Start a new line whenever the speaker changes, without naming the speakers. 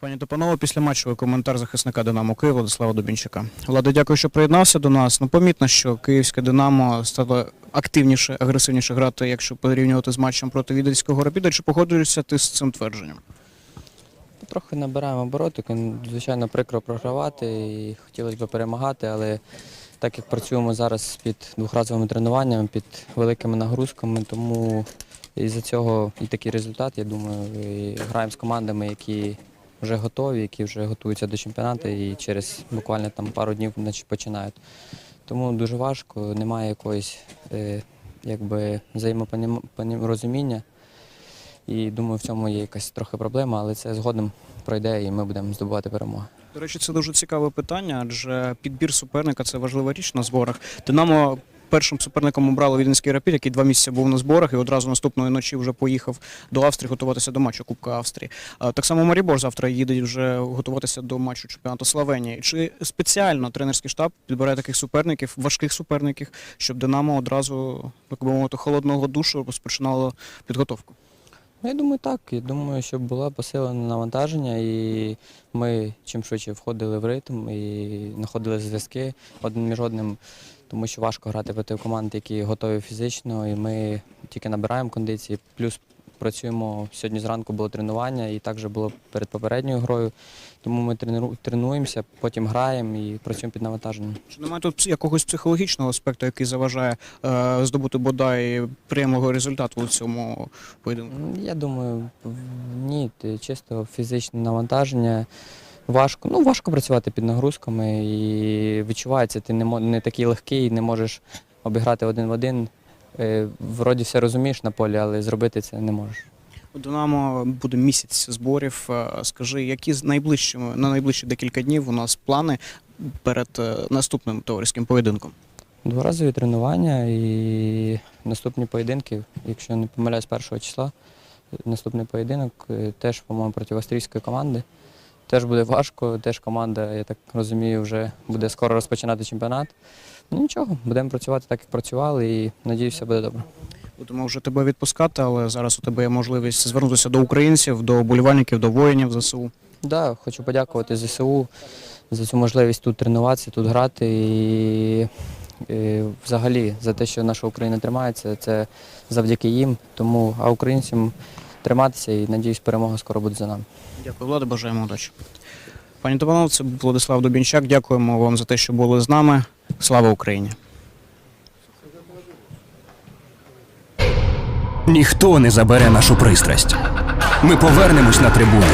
Пані та після матчовий коментар захисника Динамо Київ Владислава Дубінчика. Влада, дякую, що приєднався до нас. Ну, помітно, що київське Динамо стало активніше, агресивніше грати, якщо порівнювати з матчем проти Відельського Рапіда. Чи погоджуєшся ти з цим твердженням?
Трохи набираємо обороти, звичайно, прикро програвати і хотілося б перемагати, але так як працюємо зараз під двохразовими тренуваннями, під великими нагрузками, тому із-за цього і такий результат, я думаю, і граємо з командами, які вже готові, які вже готуються до чемпіонату і через буквально там пару днів починають. Тому дуже важко, немає якоїсь е, якби взаємопорозуміння. І думаю, в цьому є якась трохи проблема, але це згодом пройде і ми будемо здобувати перемоги.
До речі, це дуже цікаве питання, адже підбір суперника це важлива річ на зборах. Динамо першим суперником обрали Віденський Рапід, який два місяці був на зборах і одразу наступної ночі вже поїхав до Австрії готуватися до матчу Кубка Австрії. Так само Марібор завтра їде вже готуватися до матчу чемпіонату Словенії. Чи спеціально тренерський штаб підбирає таких суперників, важких суперників, щоб Динамо одразу, так би мовити, холодного душу розпочинало підготовку?
Ну, Я думаю, так. Я думаю, щоб було посилене навантаження, і ми чим швидше входили в ритм і знаходили зв'язки один між одним, тому що важко грати проти команд, які готові фізично, і ми тільки набираємо кондиції. Плюс працюємо сьогодні зранку було тренування, і також було перед попередньою грою. Тому ми тренуємося, потім граємо і працюємо під навантаженням.
Чи немає тут якогось психологічного аспекту, який заважає е, здобути бодай приємного результату у цьому поєдинку?
Я думаю, ні, чисто фізичне навантаження. Важко, ну важко працювати під нагрузками і відчувається, ти не, не такий легкий, не можеш обіграти один в один. Е, Вроді все розумієш на полі, але зробити це не можеш.
У Динамо буде місяць зборів. Е, Скажи, які з найближчими на найближчі декілька днів у нас плани перед е, наступним товариським поєдинком?
Дворазові тренування і наступні поєдинки, якщо не помиляюсь, першого числа, наступний поєдинок теж, по-моєму, проти австрійської команди. Теж буде важко, теж команда, я так розумію, вже буде скоро розпочинати чемпіонат. Ну нічого, будемо працювати так, як працювали, і надіюся, все буде добре.
Будемо вже тебе відпускати, але зараз у тебе є можливість звернутися до українців, до болівальників, до воїнів ЗСУ.
Да, хочу подякувати ЗСУ за цю можливість тут тренуватися, тут грати і, і взагалі за те, що наша Україна тримається, це завдяки їм. Тому а українцям триматися і надіюсь, перемога скоро буде за нами.
Дякую, Влади, бажаємо удачі. Пані та це був Владислав Дубінчак. Дякуємо вам за те, що були з нами. Слава Україні!
Ніхто не забере нашу пристрасть. Ми повернемось на трибуни